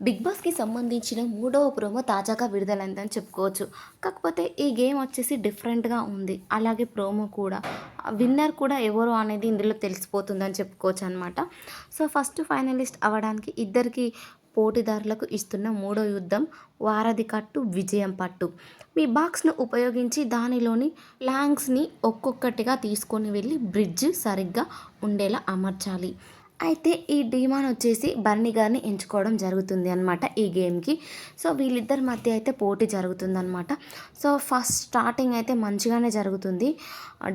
Big బాస్కి సంబంధించిన మూడవ ప్రోమో తాజాగా విడుదలైందని చెప్పుకోవచ్చు. కాకపోతే ఈ గేమ్ వచ్చేసి డిఫరెంట్గా ఉంది. అలాగే ప్రోమో కూడా. విన్నర్ కూడా ఎవరు అనేది ఇందులో తెలిసిపోతుందని చెప్పుకోవచ్చు అనమాట సో ఫస్ట్ ఫైనలిస్ట్ అవ్వడానికి ఇద్దరికి పోటీదారులకు ఇస్తున్న మూడో యుద్ధం వారధి కట్టు విజయం పట్టు. మీ బాక్స్ను ఉపయోగించి దానిలోని ల్యాంగ్స్ని ఒక్కొక్కటిగా తీసుకొని వెళ్ళి బ్రిడ్జ్ సరిగ్గా ఉండేలా అమర్చాలి. అయితే ఈ డీమాన్ వచ్చేసి బన్నీ గారిని ఎంచుకోవడం జరుగుతుంది అనమాట ఈ గేమ్కి. సో వీళ్ళిద్దరి మధ్య అయితే పోటీ జరుగుతుందన్నమాట. సో ఫస్ట్ స్టార్టింగ్ అయితే మంచిగానే జరుగుతుంది.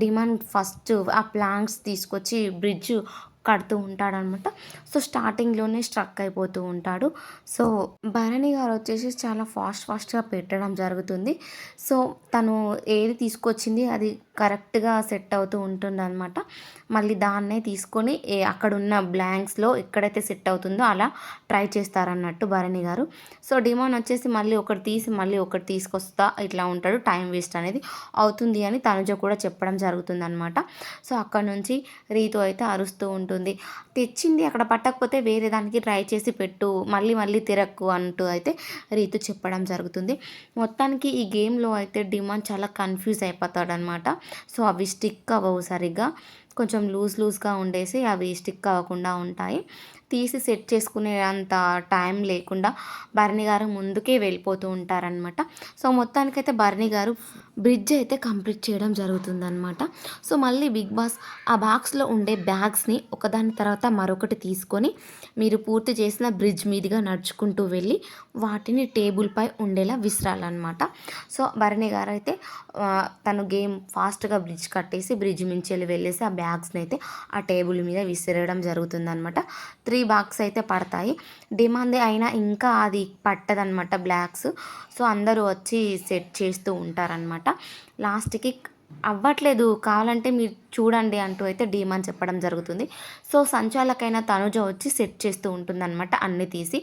డిమాండ్ ఫస్ట్ ఆ ప్లాంక్స్ తీసుకొచ్చి బ్రిడ్జ్ కడుతూ ఉంటాడనమాట సో స్టార్టింగ్లోనే స్ట్రక్ అయిపోతూ ఉంటాడు. సో భరణి గారు వచ్చేసి చాలా ఫాస్ట్ ఫాస్ట్గా పెట్టడం జరుగుతుంది. సో తను ఏది తీసుకొచ్చింది అది కరెక్ట్గా సెట్ అవుతూ ఉంటుందన్నమాట. మళ్ళీ దాన్నే తీసుకొని ఏ అక్కడున్న బ్లాంక్స్లో ఎక్కడైతే సెట్ అవుతుందో అలా try చేస్తారన్నట్టు Bharani garu. So demand వచ్చేసి మళ్ళీ ఒకటి తీసి మళ్ళీ ఒకటి తీసుకొస్తా ఇట్లా ఉంటాడు టైం వేస్ట్ అనేది అవుతుంది అని తనుజ కూడా చెప్పడం జరుగుతుంది అనమాట సో అక్కడ నుంచి రీతు అయితే అరుస్తూ ఉంటుంది. తెచ్చింది అక్కడ పట్టకపోతే వేరే దానికి ట్రై చేసి పెట్టు మళ్ళీ మళ్ళీ తిరక్కు అంటూ అయితే రీతు చెప్పడం జరుగుతుంది. మొత్తానికి ఈ గేమ్లో అయితే డిమాండ్ చాలా కన్ఫ్యూజ్ అయిపోతాడనమాట సో అవి స్టిక్ అవ్వవు సరిగ్గా. కొంచెం లూజ్ లూజ్గా ఉండేసి అవి స్టిక్ అవ్వకుండా ఉంటాయి. తీసి సెట్ చేసుకునే అంత టైం లేకుండా భరణి గారు ముందుకే వెళ్ళిపోతూ ఉంటారనమాట సో మొత్తానికైతే భరణి గారు బ్రిడ్జ్ అయితే కంప్లీట్ చేయడం జరుగుతుందనమాట సో మళ్ళీ బిగ్ బాస్ ఆ బాక్స్లో ఉండే బ్యాగ్స్ని ఒకదాని తర్వాత మరొకటి తీసుకొని మీరు పూర్తి చేసిన బ్రిడ్జ్ మీదుగా నడుచుకుంటూ వెళ్ళి వాటిని టేబుల్పై ఉండేలా విసిరాలన్నమాట. సో భరణి గారు అయితే తను గేమ్ ఫాస్ట్గా బ్రిడ్జ్ కట్టేసి బ్రిడ్జ్ మించి వెళ్ళి వెళ్ళేసి ఆ బ్యాగ్ బ్యాగ్స్ని అయితే ఆ టేబుల్ మీద విసిరడం జరుగుతుందనమాట త్రీ బాక్స్ అయితే పడతాయి. డిమాండ్ అయినా ఇంకా అది పట్టదనమాట బ్లాక్స్ సో అందరూ వచ్చి సెట్ చేస్తూ ఉంటారనమాట లాస్ట్కి అవ్వట్లేదు కావాలంటే మీరు చూడండి అంటూ అయితే డీమాన్ చెప్పడం జరుగుతుంది. సో సంచాలకైనా తనుజ వచ్చి సెట్ చేస్తూ ఉంటుందన్నమాట అన్నీ తీసి.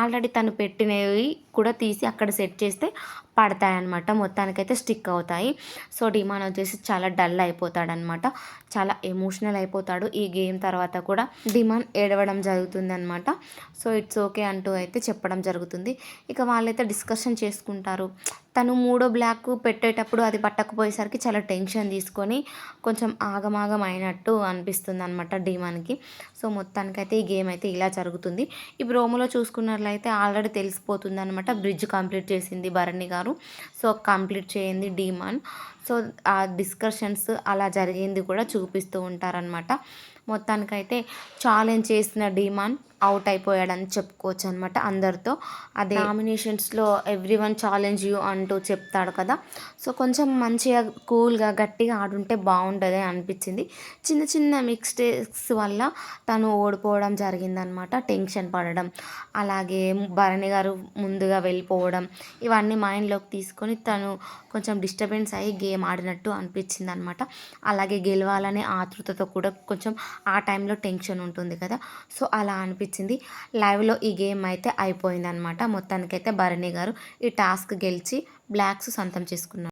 ఆల్రెడీ తను పెట్టినవి కూడా తీసి అక్కడ సెట్ చేస్తే పడతాయన్నమాట మొత్తానికైతే స్టిక్ అవుతాయి. సో డిమాన్ వచ్చేసి చాలా డల్ అయిపోతాడనమాట చాలా ఎమోషనల్ అయిపోతాడు ఈ గేమ్ తర్వాత కూడా. డిమాన్ ఏడవడం జరుగుతుంది అనమాట సో ఇట్స్ ఓకే అంటూ అయితే చెప్పడం జరుగుతుంది. ఇక వాళ్ళైతే డిస్కషన్ చేసుకుంటారు తను మూడో బ్లాక్ పెట్టేటప్పుడు అది పట్టకపోయేసరికి చాలా టెన్షన్ తీసుకొని కొంచెం ఆగమాగం అయినట్టు అనిపిస్తుంది అనమాట డీమాన్కి. సో మొత్తానికైతే ఈ గేమ్ అయితే ఇలా జరుగుతుంది. ఈ బ్రోమోలో చూసుకున్నట్లయితే ఆల్రెడీ తెలిసిపోతుంది అనమాట బ్రిడ్జ్ కంప్లీట్ చేసింది భరణి గారు. సో కంప్లీట్ చేయండి డీమాన్. సో ఆ డిస్కషన్స్ అలా జరిగింది కూడా చూపిస్తూ ఉంటారనమాట మొత్తానికైతే ఛాలెంజ్ చేసిన డిమాన్ అవుట్ అయిపోయాడని చెప్పుకోవచ్చు అనమాట అందరితో. అదే నామినేషన్స్లో ఎవ్రీ వన్ ఛాలెంజ్ యూ అంటూ చెప్తాడు కదా. సో కొంచెం మంచిగా కూల్గా గట్టిగా ఆడుంటే బాగుంటుంది అనిపించింది. చిన్న చిన్న మిస్టేక్స్ వల్ల తను ఓడిపోవడం జరిగిందనమాట టెన్షన్ పడడం. అలాగే భరణి గారు ముందుగా వెళ్ళిపోవడం. ఇవన్నీ మైండ్లోకి తీసుకొని తను కొంచెం డిస్టర్బెన్స్ అయ్యి గేమ్ ఆడినట్టు అనిపించింది అనమాట అలాగే గెలవాలనే ఆతృతతో కూడా కొంచెం ఆ టైంలో టెన్షన్ ఉంటుంది కదా. సో అలా అనిపించింది. లైవ్లో ఈ గేమ్ అయితే అయిపోయింది అనమాట మొత్తానికైతే భరణి గారు ఈ టాస్క్ గెలిచి బ్లాక్స్ సొంతం చేసుకున్నారు.